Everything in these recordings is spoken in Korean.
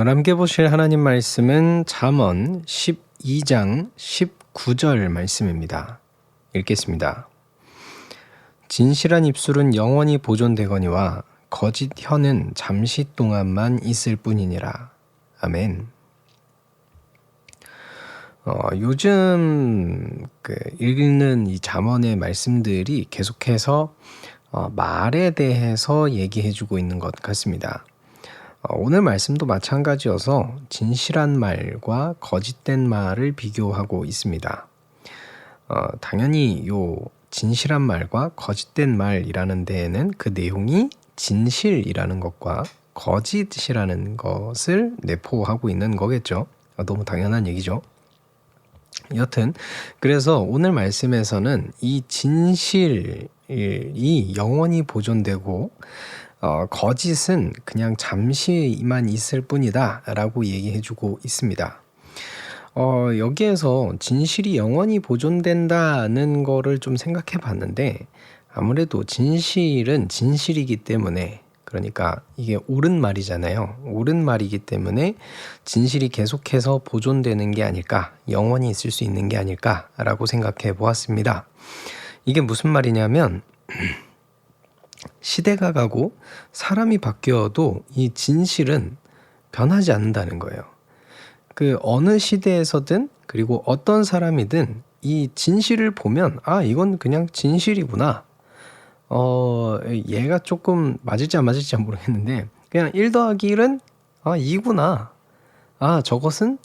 오늘 함께 보실 하나님 말씀은 잠언 12장 19절 말씀입니다. 읽겠습니다. 진실한 입술은 영원히 보존되거니와 거짓 혀는 잠시 동안만 있을 뿐이니라. 아멘. 어, 요즘 그 읽는 이 잠언의 말씀들이 계속해서 어, 말에 대해서 얘기해주고 있는 것 같습니다. 어, 오늘 말씀도 마찬가지여서 진실한 말과 거짓된 말을 비교하고 있습니다. 어, 당연히 요 진실한 말과 거짓된 말이라는 데에는 그 내용이 진실이라는 것과 거짓이라는 것을 내포하고 있는 거겠죠. 어, 너무 당연한 얘기죠. 여튼 그래서 오늘 말씀에서는 이 진실이 영원히 보존되고 어, 거짓은 그냥 잠시만 있을 뿐이다 라고 얘기해주고 있습니다. 어, 여기에서 진실이 영원히 보존된다는 거를 좀 생각해 봤는데 아무래도 진실은 진실이기 때문에 그러니까 이게 옳은 말이잖아요. 옳은 말이기 때문에 진실이 계속해서 보존되는 게 아닐까, 영원히 있을 수 있는 게 아닐까라고 생각해 보았습니다. 이게 무슨 말이냐면 시대가 가고 사람이 바뀌어도 이 진실은 변하지 않는다는 거예요. 그 어느 시대에서든 그리고 어떤 사람이든 이 진실을 보면 아 이건 그냥 진실이구나. 어 얘가 조금 맞을지 안 맞을지 모르겠는데 그냥 1 더하기 1은 아 이구나. 아 저것은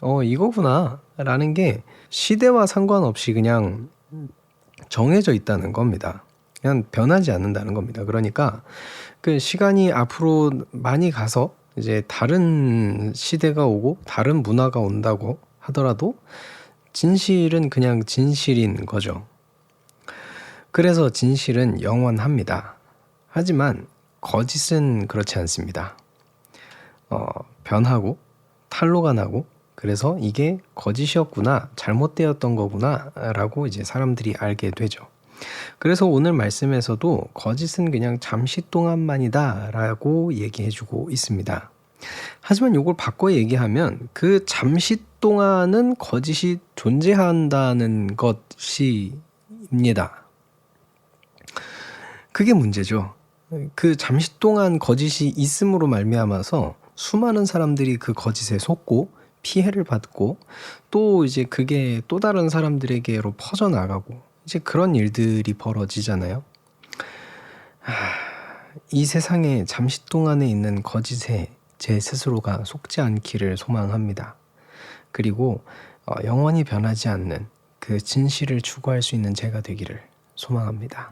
어 이거구나. 라는 게 시대와 상관없이 그냥 정해져 있다는 겁니다. 그냥 변하지 않는다는 겁니다. 그러니까 그 시간이 앞으로 많이 가서 이제 다른 시대가 오고 다른 문화가 온다고 하더라도 진실은 그냥 진실인 거죠. 그래서 진실은 영원합니다. 하지만 거짓은 그렇지 않습니다. 어, 변하고 탈로가 나고 그래서 이게 거짓이었구나, 잘못되었던 거구나 라고 이제 사람들이 알게 되죠. 그래서 오늘 말씀에서도 거짓은 그냥 잠시 동안만이다 라고 얘기해 주고 있습니다. 하지만 이걸 바꿔 얘기하면 그 잠시 동안은 거짓이 존재한다는 것이입니다. 그게 문제죠. 그 잠시 동안 거짓이 있음으로 말미암아서 수많은 사람들이 그 거짓에 속고 피해를 받고 또 이제 그게 또 다른 사람들에게로 퍼져나가고 이제 그런 일들이 벌어지잖아요. 이 세상에 잠시 동안에 있는 거짓에 제 스스로가 속지 않기를 소망합니다. 그리고 어, 영원히 변하지 않는 그 진실을 추구할 수 있는 제가 되기를 소망합니다.